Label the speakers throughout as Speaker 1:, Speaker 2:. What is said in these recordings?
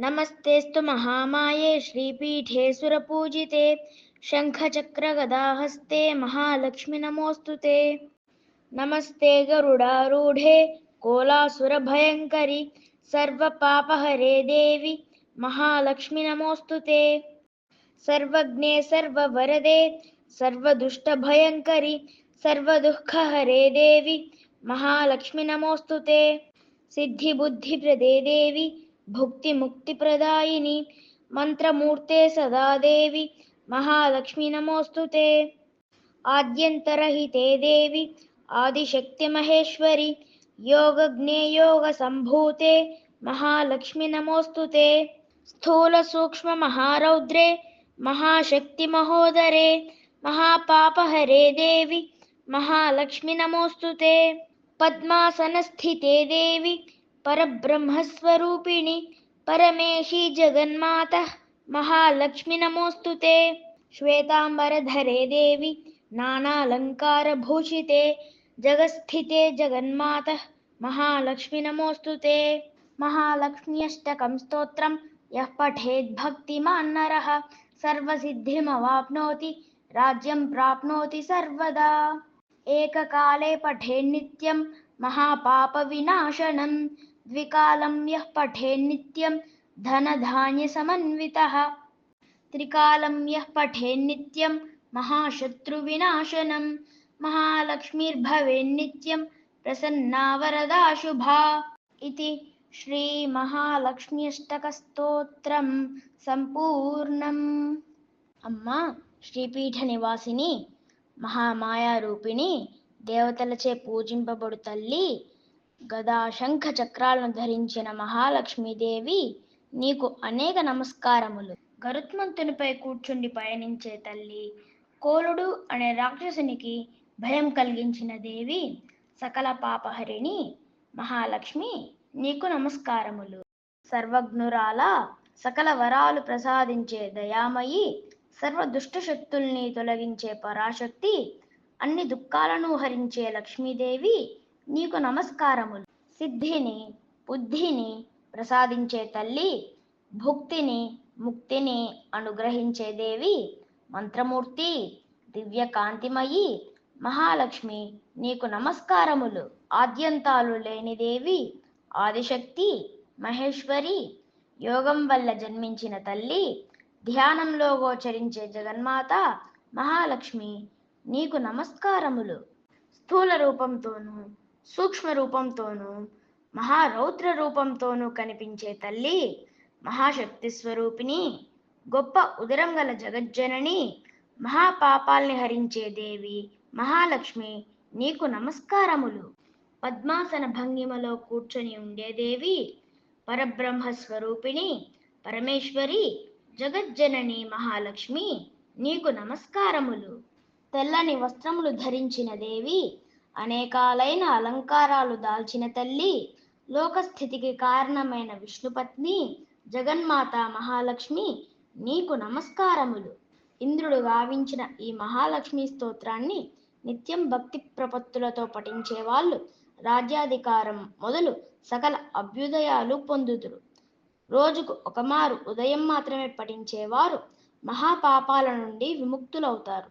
Speaker 1: नमस्तेऽस्तु महामाये श्रीपीठे सुरपूजिते शङ्खचक्रगदाहस्ते महालक्ष्मि नमोऽस्तु ते। नमस्ते गरुडारूढे कोलासुरभयङ्करि सर्वपापहरे देवि महालक्ष्मि नमोऽस्तु ते। सर्वज्ञे सर्ववरदे सर्वदुष्टभयङ्करि सर्वदुःखहरे देवि महालक्ष्मि नमोऽस्तु ते। सिद्धिबुद्धिप्रदे देवि భక్తి ముక్తి ప్రదాయిని. మంత్రమూర్తే సదాదేవి మహాలక్ష్మి నమోస్తుతే ఆద్యంతరహితే దేవి. ఆదిశక్తి మహేశ్వరి. యోగ జ్ఞేయోగ సంభూతే. మహాలక్ష్మి నమోస్తుతే స్థూల సూక్ష్మ మహారౌద్రే. మహాశక్తి మహోదరే. మహాపాపహరే దేవి. మహాలక్ష్మి నమోస్తుతే పద్మాసన స్థితే దేవి. परब्रह्मस्वरूपिणि परमेशी जगन्मातः महालक्ष्मि नमोऽस्तु ते। श्वेताम्बरधरे देवि नानालङ्कारभूषिते जगत्स्थिते जगन्मातः महालक्ष्मि नमोऽस्तु ते। महालक्ष्म्यष्टकं स्तोत्रं यः पठेद्भक्तिमान् नरः, सर्वसिद्धिमवाप्नोति, राज्यं प्राप्नोति सर्वदा। एककाले पठेन्नित्यं महापापविनाशनं द्विकालं यः पठेन्नित्यं धनधान्यसमन्वितः त्रिकालं यः पठेन्नित्यं महाशत्रुविनाशनं महालक्ष्मीर्भवेन्नित्यं प्रसन्ना वरदा शुभा इति శ్రీమహాలక్ష్మ్యష్టకస్తోత్రం సంపూర్ణం అమ్మ శ్రీపీఠ నివాసిని మహామాయా రూపిణి దేవతలచే పూజింపబడు తల్లి గదా శంఖ చక్రాలను ధరించిన మహాలక్ష్మీదేవి నీకు అనేక నమస్కారములు. గరుత్మంతునిపై కూర్చుండి పయనించే తల్లి కోలుడు అనే రాక్షసునికి భయం కలిగించిన దేవి సకల పాపహరిణి మహాలక్ష్మి నీకు నమస్కారములు. సర్వజ్ఞురాల సకల వరాలు ప్రసాదించే దయామయి సర్వ దుష్ట శక్తుల్ని తొలగించే పరాశక్తి అన్ని దుఃఖాలను హరించే లక్ష్మీదేవి నీకు నమస్కారములు. సిద్ధిని బుద్ధిని ప్రసాదించే తల్లి భుక్తిని ముక్తిని అనుగ్రహించే దేవి మంత్రమూర్తి దివ్య కాంతిమయి మహాలక్ష్మి నీకు నమస్కారములు. ఆద్యంతాలు లేని దేవి ఆదిశక్తి మహేశ్వరి యోగం వల్ల జన్మించిన తల్లి ధ్యానంలో గోచరించే జగన్మాత మహాలక్ష్మి నీకు నమస్కారములు. స్థూల రూపంతోనూ సూక్ష్మ రూపంతోనూ మహారౌద్ర రూపంతోనూ కనిపించే తల్లి మహాశక్తి స్వరూపిణి గొప్ప ఉదరం గల జగజ్జనని మహాపాపాల్ని హరించే దేవి మహాలక్ష్మి నీకు నమస్కారములు. పద్మాసన భంగిమలో కూర్చొని ఉండే దేవి పరబ్రహ్మ స్వరూపిణి పరమేశ్వరి జగజ్జనని మహాలక్ష్మి నీకు నమస్కారములు. తెల్లని వస్త్రములు ధరించిన దేవి అనేకాలైన అలంకారాలు దాల్చిన తల్లి లోకస్థితికి కారణమైన విష్ణుపత్ని జగన్మాత మహాలక్ష్మి నీకు నమస్కారములు. ఇంద్రుడు గావించిన ఈ మహాలక్ష్మి స్తోత్రాన్ని నిత్యం భక్తి ప్రపత్తులతో పఠించే వాళ్ళు రాజ్యాధికారం మొదలు సకల అభ్యుదయాలు పొందుదురు. రోజుకు ఒకమారు ఉదయం మాత్రమే పఠించేవారు మహాపాపాల నుండి విముక్తులవుతారు.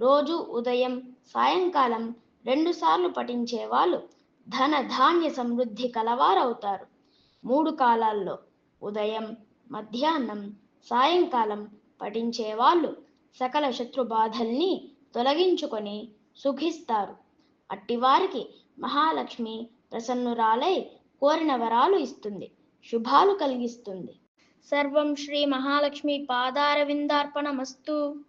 Speaker 1: రోజు ఉదయం సాయంకాలం రెండుసార్లు పఠించే వాళ్ళు ధన ధాన్య సమృద్ధి కలవారవుతారు. మూడు కాలాల్లో ఉదయం మధ్యాహ్నం సాయంకాలం పఠించే వాళ్ళు సకల శత్రు బాధల్ని తొలగించుకొని సుఖిస్తారు. అట్టివారికి మహాలక్ష్మి ప్రసన్నురాలై కోరిన వరాలు ఇస్తుంది శుభాలు కలిగిస్తుంది. సర్వం శ్రీ మహాలక్ష్మి పాదారవిందార్పణమస్తు.